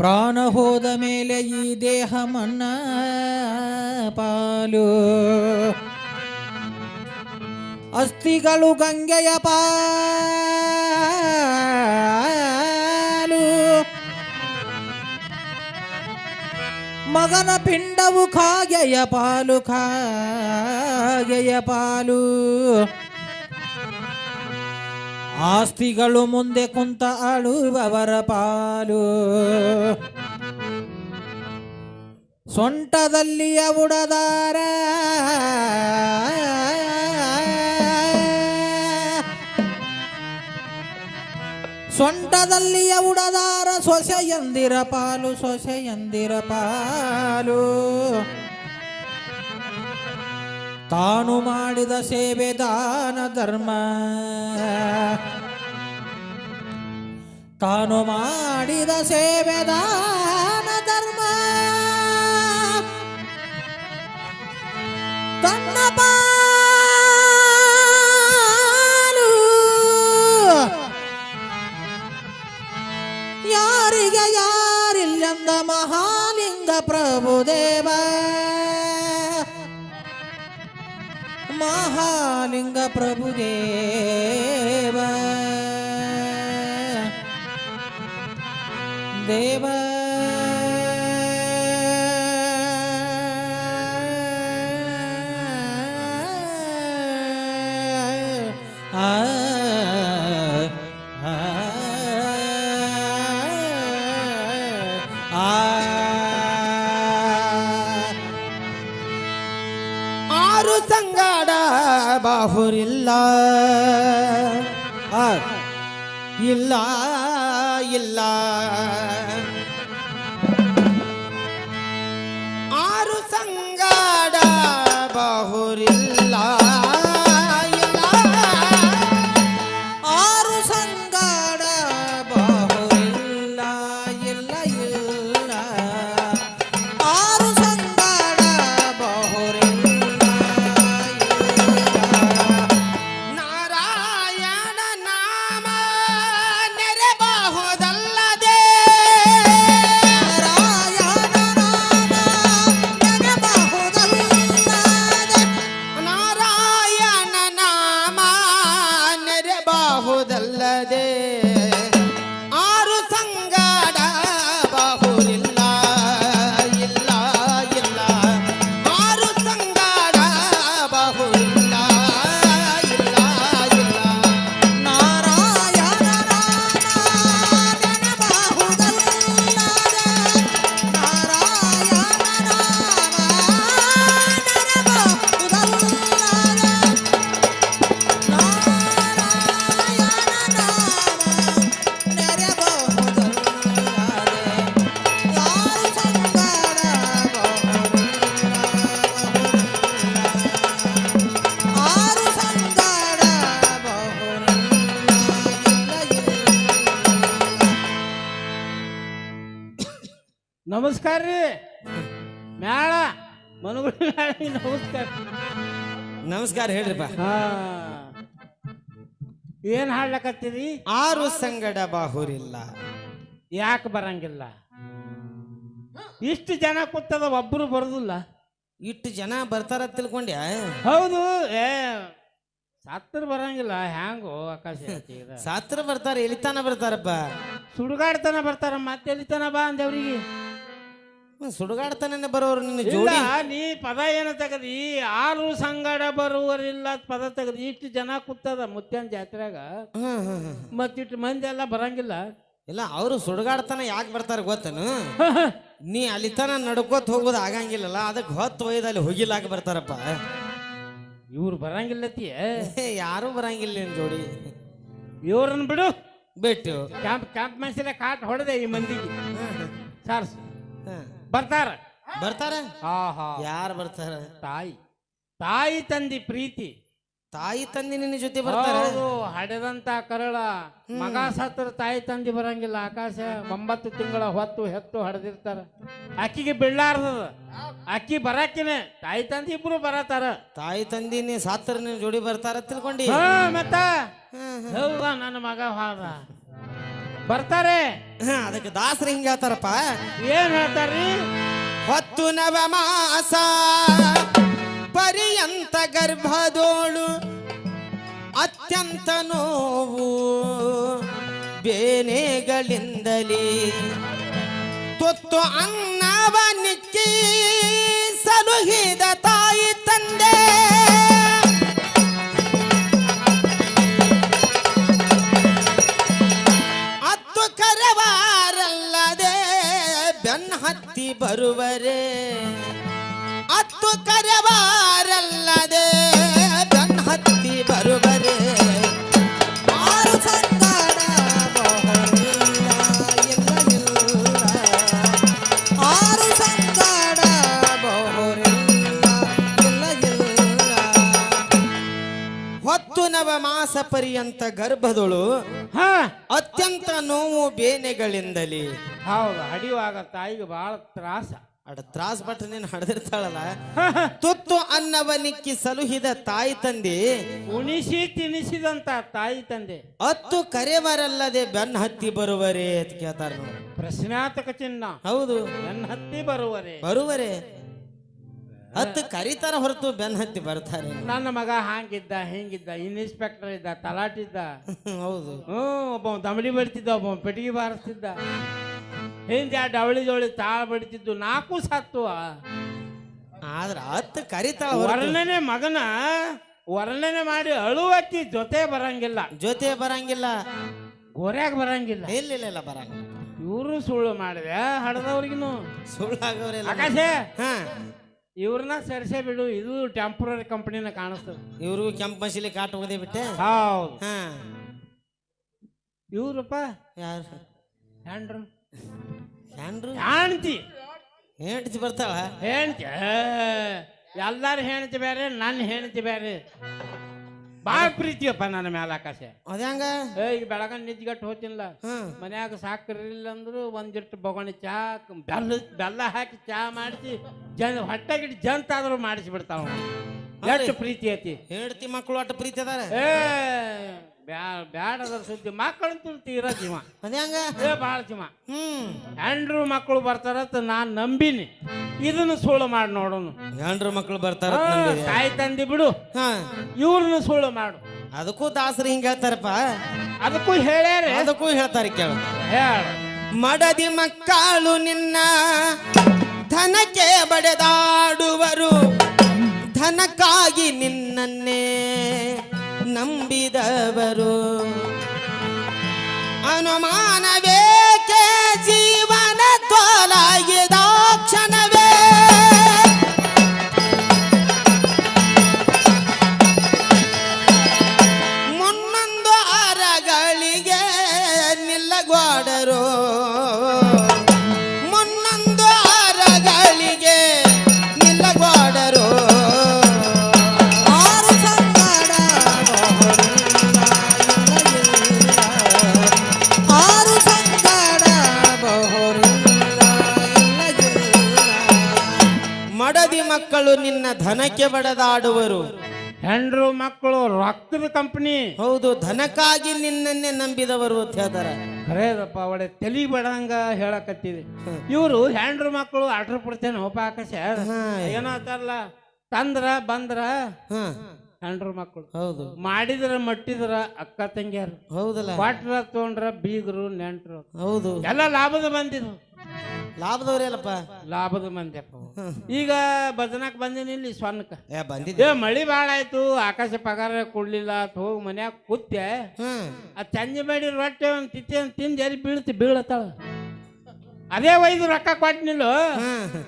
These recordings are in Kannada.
ಪ್ರಾಣ ಹೋದ ಮೇಲೆ ಈ ದೇಹ ಮನ್ನ ಪಾಲು. ಅಸ್ಥಿಗಳು ಗಂಗೆಯ ಪಾಲು. ಮಗನ ಪಿಂಡವು ಕಾಗೆಯ ಪಾಲು ಕಾಗೆಯ ಪಾಲು. ಆಸ್ತಿಗಳು ಮುಂದೆ ಕುಂತ ಅಳುವವರ ಪಾಲು. ಸೊಂಟದಲ್ಲಿಯ ಉಡದಾರ. ಸೊಂಟದಲ್ಲಿಯ ಉಡದಾರ ಸೊಸೆ ಸೊಸೆಯಂದಿರ ಪಾಲು, ಸೊಸೆ ಸೊಸೆಯಂದಿರ ಪಾಲು. ತಾನು ಮಾಡಿದ ಸೇವೆ ದಾನ ಧರ್ಮ. ತಾನು ಮಾಡಿದ ಸೇವೆ ದಾನ लिंग प्रभु देव ಬಾಹುರಿಲ್ಲ ಆ, ಇಲ್ಲ ನಮಸ್ಕಾರ ರೀ. ಮ್ಯಾಳ ಮನುಗಳು ನಮಸ್ಕಾರ. ನಮಸ್ಕಾರ ಹೇಳ್ರಿಪ್ಪ. ಹಾ. ಏನ್ ಹಾಡ್ಲಕತ್ತೀರಿ? ಆರು ಸಂಗಡ ಬಾಹುರಿಲ್ಲ. ಯಾಕೆ ಬರಂಗಿಲ್ಲ? ಇಷ್ಟು ಜನ ಕೂತದ ಒಬ್ರು ಬರುದಿಲ್ಲ. ಇಷ್ಟು ಜನ ಬರ್ತಾರ ತಿಳ್ಕೊಂಡ್ಯಾ? ಹೌದು. ಏ ಸತ್ರ ಬರಂಗಿಲ್ಲ ಹ್ಯಾಂಗೋ ಆಕಾಶ ಸಾತ್ರ ಬರ್ತಾರ ಎಲಿತಾನ ಬರ್ತಾರಪ್ಪ. ಸುಡುಗಾಡ್ತಾನ ಬರ್ತಾರ ಮತ್ತೆ ಎಲಿತಾನ ಬಾ ಅಂದವ್ರಿಗೆ ಸುಡುಗಾಡ್ತಾನೆ ಬರೋರು ನಿನ್ನ ಇಲ್ಲ ಜೋಡಿ? ನೀ ಪದ ಏನು ತೆಗದಿ ಆರು ಸಂಗಡ ಬರುವರಿಲ್ಲ ಪದ ತೆಗದಿ ಇಷ್ಟು ಜನ ಕೂತದ ಮುತ್ಯನ್ ಜಾತ್ರೆಗ ಹ್ಮ್, ಹ್ಮ್, ಹ್ಮ್. ಮತ್ತಿಟ್ಟು ಮಂದಿ ಎಲ್ಲ ಬರಂಗಿಲ್ಲ. ಇಲ್ಲ ಅವರು ಸುಡುಗಾಡ್ತಾನ ಯಾಕೆ ಬರ್ತಾರೆ ಗೊತ್ತನು? ನೀ ಅಲ್ಲಿತನ ನಡ್ಕೋತ ಹೋಗೋದು ಆಗಂಗಿಲ್ಲಲ್ಲ ಅದಕ್ಕೆ ಹೊತ್ತು ಒಯ್ದು ಅಲ್ಲಿ ಹೋಗಿಲಾಕ ಬರ್ತಾರಪ್ಪ. ಇವ್ರು ಬರಂಗಿಲ್ಲತಿಯ? ಯಾರು ಬರಂಗಿಲ್ಲ ನಿನ್ ಜೋಡಿ. ಇವ್ರನ್ನ ಬಿಡು. ಬಿಟ್ಟು. ಕ್ಯಾಂಪ್ ಕ್ಯಾಂಪ್ ಮನ್ಸಿನ ಕಾಟ್ ಹೊಡೆದೆ ಈ ಮಂದಿಗೆ. ಸಾರ್ಸು. ಹ್ಮ್. ಬರ್ತಾರ. ಬರ್ತಾರ? ಆಹಾ ಯಾರು ಬರ್ತಾರ? ತಾಯಿ. ತಾಯಿ ತಂದಿ ಪ್ರೀತಿ. ತಾಯಿ ತಂದಿ ನಿನ್ನ ಜೊತೆ ಬರ್ತಾರ? ಹೌದು ಹಡೆದಂತ ಕರಳ. ಮಗ ಸತ್ರ ತಾಯಿ ತಂದಿ ಬರಂಗಿಲ್ಲ. ಆಕಾಶ ಒಂಬತ್ತು ತಿಂಗಳ ಹೊತ್ತು ಹೆತ್ತು ಹಡೆದಿರ್ತಾರ. ಅಕ್ಕಿಗೆ ಬೀಳಾರ್ದದ ಅಕ್ಕಿ ಬರಾಕಿನ ತಾಯಿ ತಂದಿ ಇಬ್ರು ಬರತಾರ. ತಾಯಿ ತಂದಿ ನೀ ಸಾತ್ರ ನಿನ್ನ ಜೋಡಿ ಬರ್ತಾರ ತಿಳ್ಕೊಂಡಿ. ಹಾ ಮತ್ತ. ಹ್ಮ್. ನನ್ನ ಮಗ ಹಾದ. ಬರ್ತಾರೆ. ಹಾ, ಅದಕ್ಕೆ ದಾಸರು ಹಿಂಗ ಹೇಳ್ತಾರಪ್ಪ. ಏನ್ ಹೇಳ್ತಾರ್ರಿ? ಹೊತ್ತು ನವಮಾಸ ಪರ್ಯಂತ ಗರ್ಭದೋಳು ಅತ್ಯಂತ ನೋವು ಬೇನೆಗಳಿಂದಲೇ. ತೊತ್ತು ಅನ್ನವ ನಿಕ್ಕಿ ಸಲುಹಿದ ತಾಯಿ ತಂದೆ. ಬರುವರೆ? ಅತ್ತು ಕರವಾರಲ್ಲದೆ ತನ್ನ ಹತ್ತಿ ಬರುವರೆ. ಹೊತ್ತು ನವ ಮಾಸ ಪರ್ಯಂತ ಗರ್ಭದೊಳು ಹಾ. ಅತ್ಯಂತ ನೋವು ಬೇನೆಗಳಿಂದಲೇ. ಹೌದು ಹಡಿಯುವಾಗ ತಾಯಿಗೆ ಬಹಳ ತ್ರಾಸ. ಅಡ ತ್ರಾಸ್ ಬಟ್ ನೀನ್ ಹಡದಿರ್ತಾಳಲ್ಲ? ತುತ್ತು ಅನ್ನವ ನಿಕ್ಕಿ ಸಲುಹಿದ ತಾಯಿ ತಂದೆ. ಉಣಿಸಿ ತಿನಿಸಿದಂತ ತಾಯಿ ತಂದೆ. ಹತ್ತು ಕರೆವರಲ್ಲದೆ ಬೆನ್ ಹತ್ತಿ ಬರುವರೆ ಅಂತ ಕೇಳ್ತಾರ ಪ್ರಶ್ನಾತಕ ಚಿನ್ನ. ಹೌದು. ನನ್ನ ಹತ್ತಿ ಬರುವರೆ. ಬರುವರೆ. ಹತ್ತು ಕರಿತಾರ ಹೊರತು ಬೆನ್ನ ಹತ್ತಿ ಬರ್ತಾರೆ. ನನ್ನ ಮಗ ಹಾಂಗಿದ್ದ ಹಿಂಗಿದ್ದ ಇನ್ಸ್ಪೆಕ್ಟರ್ ಇದ್ದ ತಲಾಟಿದ್ದ. ಹೌದು. ಹ್ಞೂ ಒಬ್ಬ ದಮಡಿ ಬಡಿತಿದ್ದ ಒಬ್ಬ ಪೆಟ್ಟಿಗೆ ಬಾರಿಸ್ತಿದ್ದ. ಹಿಂದೆ ಆ ಡವಳಿ ಜೋಳಿ ತಾಳ ಬಡಿತಿದ್ದು ನಾಲ್ಕು ಸತ್ತು ಆದ್ರ ಹತ್ತು ಕರಿತಾಳ ಹೊರತು ವರ್ಣನೆ ಮಗನ ವರ್ಣನೆ ಮಾಡಿ ಅಳುವತ್ತಿ ಜೊತೆ ಬರಂಗಿಲ್ಲ. ಜೊತೆ ಬರಂಗಿಲ್ಲ. ಗೋರ್ಯಾಗ ಬರಂಗಿಲ್ಲ. ಇಲ್ಲ ಇಲ್ಲ ಇಲ್ಲ ಬರಂಗಿಲ್ಲ. ಇವರು ಸುಳ್ಳು ಮಾಡಿದೆ ಹಡದವ್ರಿಗೂ ಸುಳ್ಳು ಆಗವ್ರೆ ಆಕಾಶೆ. ಹಾ. ಇವ್ರನ್ನ ಸರಿಸೇ ಬಿಡು ಇದು ಟೆಂಪ್ರರಿ ಕಂಪನಿನ ಕಾಣಿಸ್ತದೆ. ಇವ್ರಿಗೂ ಕೆಂಪು ಮಸೀಲಿ ಕಾಟ ಹೋಗದೆ ಬಿಟ್ಟೆ? ಹೌದು. ಹಾ. ಇವ್ರಪ್ಪ? ಯಾರು? ಹ್ಯಾಂಡ್ರು? ಹ್ಯಾಂಡ್ರು? ಹೆಣ್ತಿ ಹೆಂಡ್ತಿ ಬರ್ತಾವ? ಹೇಳ್ತಿ ಎಲ್ಲಾರು ಹೆಣ್ತಿ ಬೇರೆ ನನ್ನ ಹೆಣ್ತಿ ಬೇರೆ. ಭಾಳ ಪ್ರೀತಿಯಪ್ಪ ನನ್ನ ಮ್ಯಾಲ ಆಕಾಶ. ಅದ್ಯಾಂಗ ಏ ಈಗ ಬೆಳಗನ್ ನಿಜ್ಗಟ್ಟು ಹೋತಿಲ್ಲ ಮನ್ಯಾಗ ಸಾಕ್ರಿಲ್ಲ ಅಂದ್ರು ಒಂದಿಟ್ಟು ಬೊಗಣಿ ಚಾ ಬೆಲ್ಲ ಬೆಲ್ಲ ಹಾಕಿ ಚಾ ಮಾಡಿಸಿ ಜನ ಹೊಟ್ಟೆಗಿಟ್ಟು ಜಂತ ಆದ್ರೂ ಮಾಡಿಸಿ ಬಿಡ್ತಾವ ಎಷ್ಟು ಪ್ರೀತಿ ಐತಿ? ಹೆಂಡತಿ ಮಕ್ಕಳು ಅಟ್ಟ ಪ್ರೀತಿ ಅದಾರ. ಏ ಬ್ಯಾ ಬ್ಯಾಡ ಅದರ ಸುದ್ದಿ ಮಕ್ಕಳಂತೂ ತೀರಾ ಜೀವ. ಅದ್ಯಾಂಗ ಏ ಭಾಳ ಜೀವ. ಹ್ಮ್. ಹೆಂಡ್ರು ಮಕ್ಕಳು ಬರ್ತಾರಂತ ನಾನು ನಂಬಿನಿ. ಇದನ್ನು ಸುಳ್ಳು ಮಾಡಿ ನೋಡೋನು. ಹೆಂಡ್ರು ಮಕ್ಕಳು ಬರ್ತಾರ ತಾಯಿ ತಂದಿ ಬಿಡು. ಹಾ. ಇವ್ರನ್ನ ಸುಳ್ಳು ಮಾಡು. ಅದಕ್ಕೂ ದಾಸರು ಹಿಂಗ ಹೇಳ್ತಾರಪ್ಪ. ಅದಕ್ಕೂ ಹೇಳ್ಯಾರೆ. ಅದಕ್ಕೂ ಹೇಳ್ತಾರೆ ಕೇಳ. ಹೇಳ. ಮಡದಿ ಮಕ್ಕಳು ನಿನ್ನ ಧನಕ್ಕೆ ಬಡೆದಾಡುವರು. ಧನಕ್ಕಾಗಿ ನಿನ್ನನ್ನೇ ನಂಬಿದವರು. ಅನುಮಾನವೇಕೆ ಜೀವನ ತೊಲಗಿದ ಧನಕ್ಕೆ ಬಡದಾಡುವರು ಹೆಂಡ್ರು ಮಕ್ಕಳು ರೊಕ್ಕದ ಕಂಪನಿ. ಹೌದು ಧನಕ್ಕಾಗಿ ನಿನ್ನನ್ನೇ ನಂಬಿದವರು ಅಂತ ಹೇಳ್ತಾರ ಖರೇದಪ್ಪ ಒಳ್ಳೆ ತಲಿ ಬಡಂಗ ಹೇಳಕತ್ತಿದೆ. ಇವರು ಹೆಂಡ್ರು ಮಕ್ಕಳು ಆರ್ಡರ್ ಪಡ್ತೇನೆ ಉಪಾಕಾಶ ಆಕಾಶ. ಏನಂತಾರಲ್ಲ ತಂದ್ರ ಬಂದ್ರ ಹಾ. ಹೆಂಡ್ರು ಮಕ್ಕಳು ಹೌದು. ಮಾಡಿದ್ರ ಮಟ್ಟಿದ್ರ ಅಕ್ಕ ತಂಗಿಯರು. ಹೌದಲ್ಲ. ಕ್ವಾಟ್ರ ತಗೊಂಡ್ರ ಬೀಗರು ನೆಂಟರು. ಹೌದು. ಎಲ್ಲ ಲಾಭದ ಬಂದಿದ್ರು ಲಾಭದವ್ರೇಲಪ್ಪ ಲಾಭದ ಮಂದಿಯಪ್ಪ. ಈಗ ಭಜನಕ್ ಬಂದಿನಿ ಇಲ್ಲಿ ಸ್ವರ್ಣಕ್ಕ ಬಂದಿದ್ದೆ ಮಳಿ ಭಾಳ ಆಯ್ತು. ಆಕಾಶ ಪಗಾರ ಕೊಡ್ಲಿಲ್ಲ. ಅಂತ ಹೋಗಿ ಮನ್ಯಾಗ ಕೂತ್ತೆ ಆ ಚಂಜಿ ಮಾಡಿ ರೊಟ್ಟೆ ಒಂದು ತಿತ್ತಿ ಒಂದು ತಿಂದು ಜರಿ ಬೀಳ್ತಿ? ಬೀಳತ್ತಾಳ. ಅದೇ ಒಯ್ದು ರೊಕ್ಕ ಕೊಟ್ಟಿನಿಲ್ಲ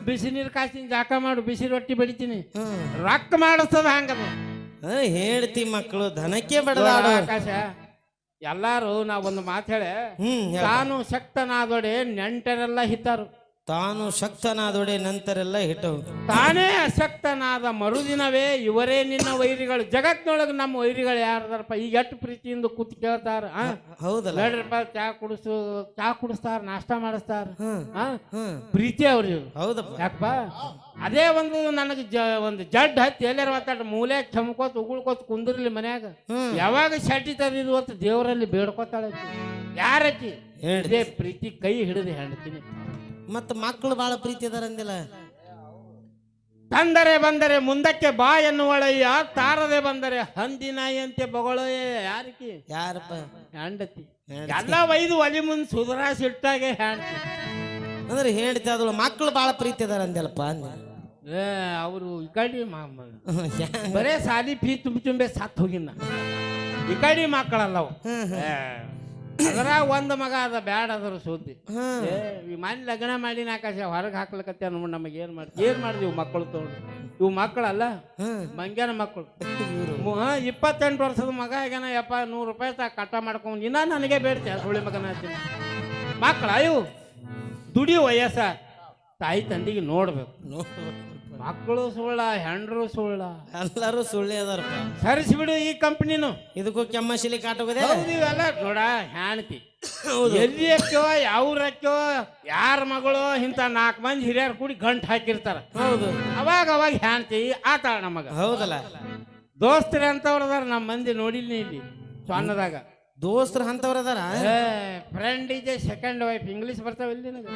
ಬಿಸಿ ನೀರು ಕಾಸಿನ ಜಾಕ ಮಾಡು ಬಿಸಿ ರೊಟ್ಟಿ ಬಡಿತೀನಿ. ರೊಕ್ಕ ಮಾಡಿಸ್ತದ ಹಂಗದ. ಹೇಳ್ತಿ ಮಕ್ಕಳು ಧನಕ್ಕೆ ಬಡದಾಡ ಆಕಾಶ ಎಲ್ಲಾರು ನಾವ್ ಒಂದು ಮಾತು ಹೇಳೆ. ಹ್ಮ್ ಹೇಳ್. ತಾನು ಶಕ್ತನಾದೊಡೆ ನೆಂಟರೆಲ್ಲ ಹಿತರು. ತಾನು ಶಕ್ತನಾದೊಡೆ ನಂತರೆಲ್ಲ ಹಿಟ್ಟವು ತಾನೇ ಅಶಕ್ತನಾದ ಮರುದಿನವೇ ಇವರೇ ನಿನ್ನ ವೈರಿಗಳು. ಜಗತ್ನೊಳಗೆ ನಮ್ಮ ವೈರಿಗಳು ಯಾರದಾರಪ್ಪ? ಈಗ ಎಷ್ಟು ಪ್ರೀತಿಯಿಂದ ಕೂತ್ ಕೇಳ್ತಾರ ಆ? ಹೌದಲ್ಲ. ನೋಡ್ರಪ್ಪ ಚಾ ಕುಡಿಸು ಚಾ ಕುಡಿಸ್ತಾರ ನಾಷ್ಟ ಮಾಡಿಸ್ತಾರ ಹ್ಮ್ ಆ? ಹ್ಮ್. ಪ್ರೀತಿ ಅವ್ರಿ ಹೌದಪ್ಪ. ಯಾಕಪ್ಪ? ಅದೇ ಒಂದು ನನಗೆ ಜ ಒಂದು ಜಡ್ ಹತ್ತಿ ಎಲ್ಲರ ಮಾತಾಡ ಮೂಲೆ ಚಮಕೋತ್ ಉಗುಳ್ಕೋತ್ ಕುಂದಿರ್ಲಿ ಮನ್ಯಾಗ. ಯಾವಾಗ ಶಟಿ ತದಿದ್ವು ಅಂತ ದೇವರಲ್ಲಿ ಬೇಡ್ಕೋತಾಳೆ. ಯಾರಕ್ಕಿ. ಇದೇ ಪ್ರೀತಿ ಕೈ ಹಿಡಿದು ಹೆಣ್ತೀನಿ ಮತ್ತ ಮಕ್ಕಳು ಬಹಳ ಪ್ರೀತಿ ಇದಾರಂದಿಲ್ಲ ತಂದರೆ ಬಂದರೆ ಮುಂದಕ್ಕೆ ಬಾ ಎನ್ನುವಳಯ್ಯ ತಾರದೆ ಬಂದರೆ ಹಂದಿ ನಾಯಿಯಂತೆ ಬಗಳಯ್ಯ ಯಾರಕಿ? ಯಾರಪ್ಪ? ಹೆಂಡತಿ. ಎಲ್ಲ ಒಯ್ದು ಒಲಿ ಮುಂದೆ ಸುಧರಾಸಿಟ್ಟಾಗೆ ಹೆಂಡತಿ. ಅಂದ್ರೆ ಹೇಳ್ತಾ ಅದಳು ಮಕ್ಕಳು ಬಹಳ ಪ್ರೀತಿ ಅದಾರ ಅಂದ್ರೆ ಅಂದೆ. ಏ ಅವರು ಈ ಕಡೆ ಮ- ಮ- ಬರೇ ಸಾಲಿ ಫೀ ತುಂಬ ತುಂಬೆ ಸತ್ ಹೋಗಿನ ಈ ಕಡೆ ಮಕ್ಕಳಲ್ಲ ಅವು. ಅದ್ರಾಗ ಒಂದು ಮಗ ಅದ ಬ್ಯಾಡ ಅದ್ರ ಸುದ್ದಿ ಮನೆ ಲಗ್ನ ಮಾಡಿ ಆಕಾಶ ಹೊರಗೆ ಹಾಕ್ಲಕತ್ತೆ ನೋಡಿ ನಮಗೆ ಏನ್ ಮಾಡ್ತೀವಿ ಏನ್ ಮಾಡಿದ್ವಿ ಇವು ಮಕ್ಕಳು ತಗೊಂಡು ಇವು ಮಕ್ಕಳಲ್ಲ? ಮಂಗ್ಯನ ಮಕ್ಕಳು. ಇಪ್ಪತ್ತೆಂಟು ವರ್ಷದ ಮಗ ಆಗ್ಯಾನ ಯಪ್ಪ ನೂರು ರೂಪಾಯಿ ತಾ ಕಟ್ಟ ಮಾಡ್ಕೊಂಡು ಇನ್ನ ನನಗೆ ಬೇಡ್ತೀಯ ಸುಳಿ ಮಗನ ಮಕ್ಕಳ ಇವು? ದುಡಿ ವಯಸ್ಸ. ತಾಯಿ ತಂದಿಗೆ ನೋಡ್ಬೇಕು. ನೋಡು. ಮಕ್ಕಳು ಸುಳ್ಳ ಹೆಂಡ್ರು ಸುಳ್ಳ. ಎಲ್ಲರೂ ಸುಳ್ಳಿ ಅದಾರಪ್ಪ. ಸರಿಸ್ಬಿಡು ಈ ಕಂಪ್ನಿನು. ಇದಕ್ಕೂ ಕೆಮ್ಮಶಿಲಿ ಕಾಟೋಗದೆ? ಹೌದು ಇವೆಲ್ಲ ನೋಡ ಹೆಣ್ತಿ ಎಲ್ಲಿ ಅಕ್ಕೋ ಯಾವ್ರಕ್ಕೋ ಯಾರ ಮಗಳು ಇಂಥ ನಾಲ್ಕು ಮಂದಿ ಹಿರಿಯರು ಕೂಡಿ ಗಂಟು ಹಾಕಿರ್ತಾರ. ಹೌದು. ಅವಾಗ ಅವಾಗ ಹೆಣ್ತಿ ಆತಾಳ ನಮಗ ಹೌದಲ್ಲ. ದೋಸ್ತರು ಅಂತವ್ರು ಅದಾರ ನಮ್ಮ ಮಂದಿ ನೋಡಿಲ್ಲ ಇಲ್ಲಿ ಸಣ್ಣದಾಗ ದೋಸ್ತ್ರ ಅಂತವ್ರ ಅದಾರ? ಫ್ರೆಂಡ್ ಇದೆ ಸೆಕೆಂಡ್ ವೈಫ್ ಇಂಗ್ಲೀಷ್ ಬರ್ತಾವ ಇಲ್ಲಿ ನಿನಗೆ.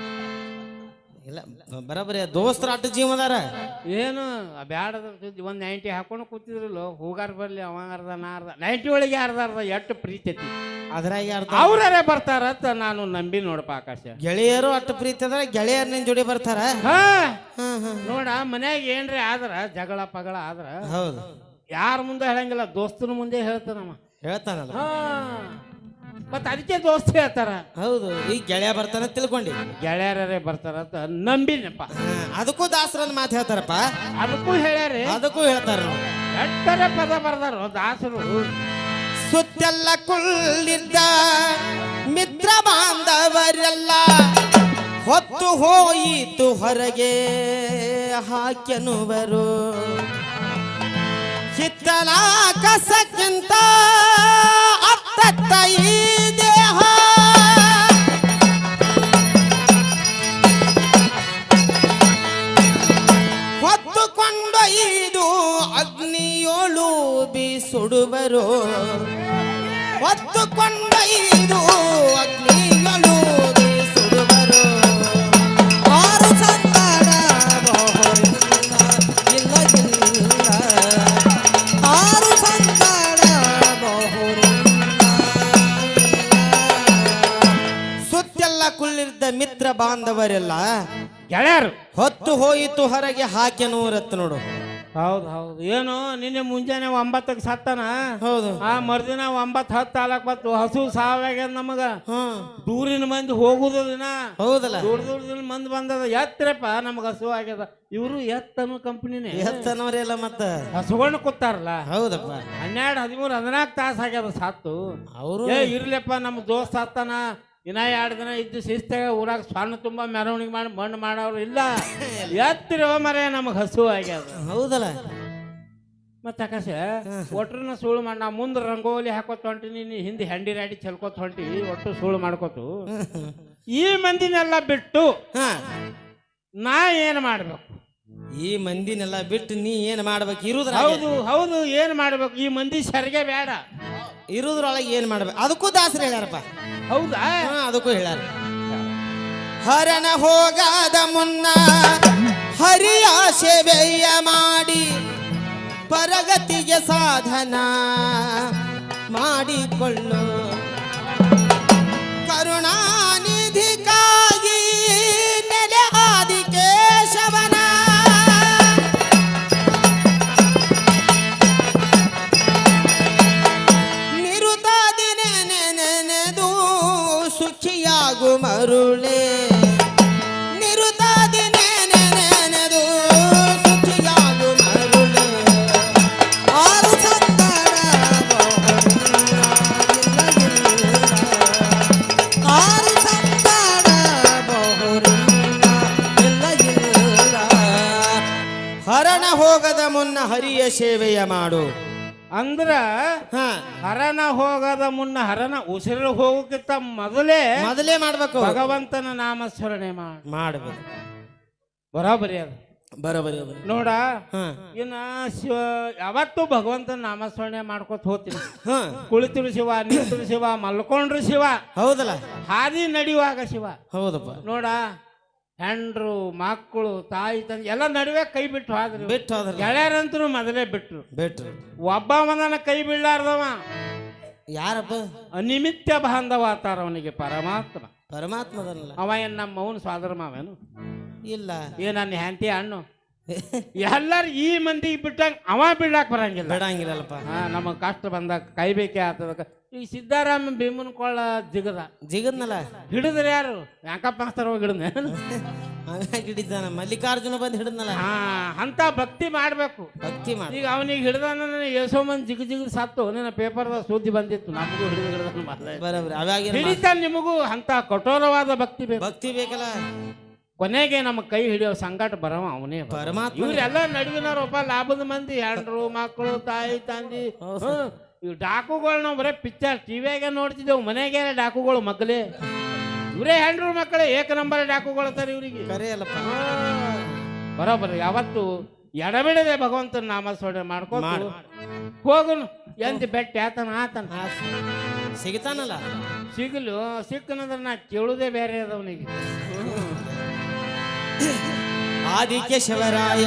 ಇಲ್ಲ ಬರಬರಿ ದೋಸ್ತರ ಅಟ್ಟ ಜೀವ ಅದಾರ ಏನು ಬ್ಯಾಡದ ಸುದ್ದಿ ಒಂದು ನೈಂಟಿ ಹಾಕೊಂಡು ಕೂತಿದ್ರಲ್ಲ ಹೋಗಾರ ಬರ್ಲಿ ಅವ ಅರ್ಧ ನಾ ಅರ್ಧ. ನೈಂಟಿ ಒಳಗೆ ಅರ್ಧ ಅರ್ಧ? ಎಷ್ಟು ಪ್ರೀತಿ ಐತಿ? ಅದ್ರಾಗ ಅರ್ಧ? ಅವ್ರೇ ಬರ್ತಾರತ್ತ ನಾನು ನಂಬಿ ನೋಡಪ್ಪ ಆಕಾಶ. ಗೆಳೆಯರು ಅಟ್ಟ ಪ್ರೀತಿ ಅದ್ರ ಗೆಳೆಯರ್ ನಿನ್ ಜೋಡಿ ಬರ್ತಾರ? ಹಾ. ನೋಡ ಮನ್ಯಾಗ ಏನ್ರಿ ಆದ್ರ ಜಗಳ ಪಗಳ ಆದ್ರ ಹೌದು. ಯಾರ ಮುಂದೆ ಹೇಳಂಗಿಲ್ಲ ದೋಸ್ತನ ಮುಂದೆ ಹೇಳ್ತಾನಮ್ಮ ಹೇಳ್ತಾನಲ್ಲ. ಮತ್ತ ಅದಕ್ಕೆ ದೋಸ್ತ ಹೇಳ್ತಾರ. ಹೌದು ಈ ಗೆಳೆಯ ಬರ್ತಾನ ತಿಳ್ಕೊಂಡಿ. ಗೆಳೆಯರೇ ಬರ್ತಾರಂತ ನಂಬಿನಪ್ಪ. ಹಾ, ಅದಕ್ಕೂ ದಾಸರನ್ನ ಮಾತು ಹೇಳ್ತಾರಪ್ಪ. ಅದಕ್ಕೂ ಹೇಳ್ಯಾರಿ. ಅದಕ್ಕೂ ಹೇಳ್ತಾರ. ಎಟ್ಟರೆ ಪದ ಬರ್ದಾರ ದಾಸರು. ಸುತ್ತೆಲ್ಲ ಕುಳ್ಳಿದ್ದ ಮಿತ್ರ ಬಾಂಧವರೆಲ್ಲ ಹೊತ್ತು ಹೋಯಿತು ಹೊರಗೆ ಹಾಕೆನುವರು ಹಿತ್ತಲ ಕಸಕ್ಕಿಂತ ಅತ್ತತ್ತ ಈ ದೇಹ. ಹೊತ್ತುಕೊಂಡೊಯ್ದು ಅಗ್ನಿಯೋಳು ಬೀಸುಡುವರು. ಹೊತ್ತುಕೊಂಡೊಯ್ದು ಬಾಂಧವರೆಲ್ಲ ಗೆಳೆಯರು ಹೊತ್ತು ಹೋಯಿತು ಹೊರಗೆ ಹಾಕ್ಯನೂರತ್ತು ನೋಡು. ಹೌದು ಹೌದು. ಏನು ನಿನ್ನೆ ಮುಂಜಾನೆ ಒಂಬತ್ತಕ್ಕೆ ಸತ್ತಾನ? ಹೌದು. ಆ ಮರುದಿನ ಒಂಬತ್ತು ಹತ್ತು ಆಲಕ್ ಬತ್ತು ಹಸು ಸಾವಾಗ್ಯದ ನಮಗ. ದೂರಿನ ಮಂದಿ ಹೋಗುದು ದಿನ. ಹೌದಲ್ಲ. ದೂರ ದೂರದಿನ ಮಂದಿ ಬಂದದ. ಎತ್ತರಪ್ಪ ನಮಗ ಹಸು ಆಗ್ಯದ. ಇವರು ಎತ್ತನು ಕಂಪ್ನಿನೇ. ಎತ್ತನವರೆಲ್ಲ ಮತ್ತ. ಹಸುಗಳನ್ನ ಕೂತಾರಲ್ಲ. ಹೌದಪ್ಪ. ಹನ್ನೆರಡು ಹದಿಮೂರು ಹದಿನಾಲ್ಕು ತಾಸು ಆಗ್ಯದ ಸತ್ತು. ಅವರು ಏ ಇರ್ಲಿಪ್ಪ ನಮ್ಮ ದೋಸ್ತ ಸತ್ತಾನ. ಇನ್ನ ಎರಡು ದಿನ ಇದ್ದು ಶಿಸ್ತಾಗ ಊರಾಗ ಸ್ವರ್ಣ ತುಂಬಾ ಮೆರವಣಿಗೆ ಮಾಡಿ ಮಣ್ಣು ಮಾಡೋರು ಇಲ್ಲ. ಎತ್ತಿರೋ ಮರೆ ನಮಗೆ ಹಸು ಆಗ್ಯದ. ಹೌದಲ್ಲ? ಮತ್ತೆ ಆಕಾಶ ಒಟ್ರನ್ನ ಸುಳ್ಳು ಮಾಡಿ ನಾ ಮುಂದೆ ರಂಗೋಲಿ ಹಾಕೋತ ಹೊಂಟಿನಿ ನೀ ಹಿಂದೆ ಹೆಂಡಿ ರಾಡಿ ಚೆಲ್ಕೋತ ಹೊಂಟಿ ಒಟ್ಟು ಸುಳ್ಳು ಮಾಡ್ಕೋತು. ಈ ಮಂದಿನೆಲ್ಲ ಬಿಟ್ಟು ನಾ ಏನು ಮಾಡಬೇಕು? ಈ ಮಂದಿನೆಲ್ಲ ಬಿಟ್ಟು ನೀ ಏನು ಮಾಡ್ಬೇಕು? ಇರುದ್ರ ಹೌದು ಹೌದು ಏನು ಮಾಡ್ಬೇಕು? ಈ ಮಂದಿ ಸರಿಗೆ ಬೇಡ. ಇರುದ್ರೊಳಗೆ ಏನ್ ಮಾಡ್ಬೇಕು? ಅದಕ್ಕೂ ದಾಸರು ಹೇಳ್ಯಾರಪ್ಪ. ಹೌದಾ? ಹಾ ಅದಕ್ಕೂ ಹೇಳ್ಯಾರ. ಹರನ ಹೋಗಾದ ಮುನ್ನ ಹರಿಯ ಸೇವೆಯ ಮಾಡಿ ಪರಗತಿಗೆ ಸಾಧನ ಮಾಡಿಕೊಳ್ಳು. ಕರುಣಾನಿಧಿಗಾಗಿ ಅಂದ್ರ ಹಾ. ಹರನ ಹೋಗದ ಮುನ್ನ ಹರನ ಉಸಿರು ಹೋಗಕ್ಕಿಂತ ಮೊದಲೇ ಮೊದಲೇ ಮಾಡ್ಬೇಕು. ಭಗವಂತನ ನಾಮಸ್ಮರಣೆ ಸ್ಮರಣೆ ಮಾಡ್ಬೇಕು. ಬರೋಬರಿ ಅದು. ಬರೋಬರಿ. ನೋಡ ಹಾ. ಇನ್ನ ಶಿವ ಯಾವತ್ತು ಭಗವಂತನ ನಾಮಸ್ಮರಣೆ ಮಾಡ್ಕೊತ ಹೋಗ್ತೀನಿ. ಕುಳಿತರು ಶಿವ ನಿಂತರು ಶಿವ ಮಲ್ಕೊಂಡ್ರು ಶಿವ. ಹೌದಲ್ಲ. ಹಾದಿ ನಡೆಯುವಾಗ ಶಿವ. ಹೌದಪ್ಪ. ನೋಡ ಹೆಂಡ್ರು ಮಕ್ಕಳು ತಾಯಿ ತಂದೆ ಎಲ್ಲ ನಡುವೆ ಕೈ ಬಿಟ್ಟು ಹೋದ್ರು. ಬಿಟ್ಟು ಗೆಳೆಯರಂತೂ ಮೊದಲೇ ಬಿಟ್ರು. ಬಿಟ್ರು. ಒಬ್ಬ ಮನನ ಕೈ ಬೀಳಾರ್ದವ. ಯಾರಪ್ಪ? ಅನಿಮಿತ್ಯ ಬಾಂಧವ ಆತಾರ ಅವನಿಗೆ ಪರಮಾತ್ಮ. ಪರಮಾತ್ಮದಲ್ಲ ಅವ ಏನ್ ನಮ್ಮ ಅವನು ಸ್ವಾದರ ಮಾವೇನು? ಇಲ್ಲ. ಏ ನನ್ನ ಹೆಂಡತಿ ಹಣ್ಣು ಎಲ್ಲಾರು ಈ ಮಂದಿಗೆ ಬಿಟ್ಟಂಗ ಅವ ಬಿಡಾಕ್ ಬರಂಗಿಲ್ಲ. ಬಿಡಂಗಿಲ್ಲಪ್ಪ ಹಾ ನಮಗ್ ಕಷ್ಟ ಬಂದಾಗ ಕೈ ಬೇಕೇ ಆತದ ಈಗ ಸಿದ್ದಾರಾಮ ಭೀಮನ್ ಕೊಳ್ಳ ಜಿಗದ. ಜಿಗದ್ನಲ್ಲ? ಹಿಡಿದ್ರೆ ಯಾರು? ಯಾಕಪ್ಪ ಮಾಸ್ತರ್ ಹೋಗಿ ಹಂಗಾಗಿ ಹಿಡಿದಾನ? ಮಲ್ಲಿಕಾರ್ಜುನ ಬಂದು ಹಿಡಿದ್ನಲ್ಲ? ಹಾ ಅಂತ ಭಕ್ತಿ ಮಾಡ್ಬೇಕು. ಭಕ್ತಿ ಮಾಡಿ ಈಗ ಅವನಿಗೆ ಹಿಡ್ದಾನ ಎಸೋ ಮಂದಿ ಜಿಗ್ ಜಿಗ್ ಸತ್ತು. ನಿನ್ನ ಪೇಪರ್ದಾಗ ಸುದ್ದಿ ಬಂದಿತ್ತು. ನಮಗೂ ಹಿಡಿದು. ಬರೋಬ್ರಿ ಅವಾಗ ಹಿಡಿತ ನಿಮಗೂ ಅಂತ ಕಠೋರವಾದ ಭಕ್ತಿ ಬೇಕು. ಭಕ್ತಿ ಬೇಕಲ್ಲ? ಕೊನೆಗೆ ನಮ್ಮ ಕೈ ಹಿಡಿಯೋ ಸಂಕಟ ಬರವ ಅವನೇ. ಪರಮಾತ್ಮ ಇವ್ರೆಲ್ಲ ನಡುವಿನವ್ರಪ್ಪ ಲಾಭದ ಮಂದಿ. ಹೆಂಡ್ರು ಮಕ್ಕಳು ತಾಯಿ ತಂದಿ. ಇವ್ ಡಾಕುಗಳು ನಾವು ಬರೀ ಪಿಕ್ಚರ್ ಟಿವಿಯಾಗೆ ನೋಡ್ತಿದ್ದೆವು ಮನೆಗೆ ಡಾಕುಗಳು ಮಕ್ಕಳೇ ಇವರೇ ಹೆಂಡ್ರು ಮಕ್ಕಳೇ ಏಕ ನಂಬರ್ ಡಾಕುಗಳು ಸರ್ ಇವರಿಗೆ. ಕರೆ ಅಲ್ಲಪ್ಪ. ಬರೋಬರ್ ಯಾವತ್ತು ಎಡಬಿಡದೆ ಭಗವಂತನ ನಾಮಸ್ಮರಣೆ ಮಾಡ್ಕೊಂಡು ಮಾಡು. ಹೋಗುನು ಎಂತ ಬೆಟ್ಟ ಆತನ ಆತನ. ಸಿಗತಾನಲ್ಲ ಸಿಗ್ತಾನಲ್ಲ? ಸಿಗಲು ಸಿಕ್ಕನಂದ್ರೆ ನಾ ಕೇಳುದೇ ಬೇರೆ ಅದವನಿಗೆ ಆದಿತ್ಯ ಶಿವರಾಯ.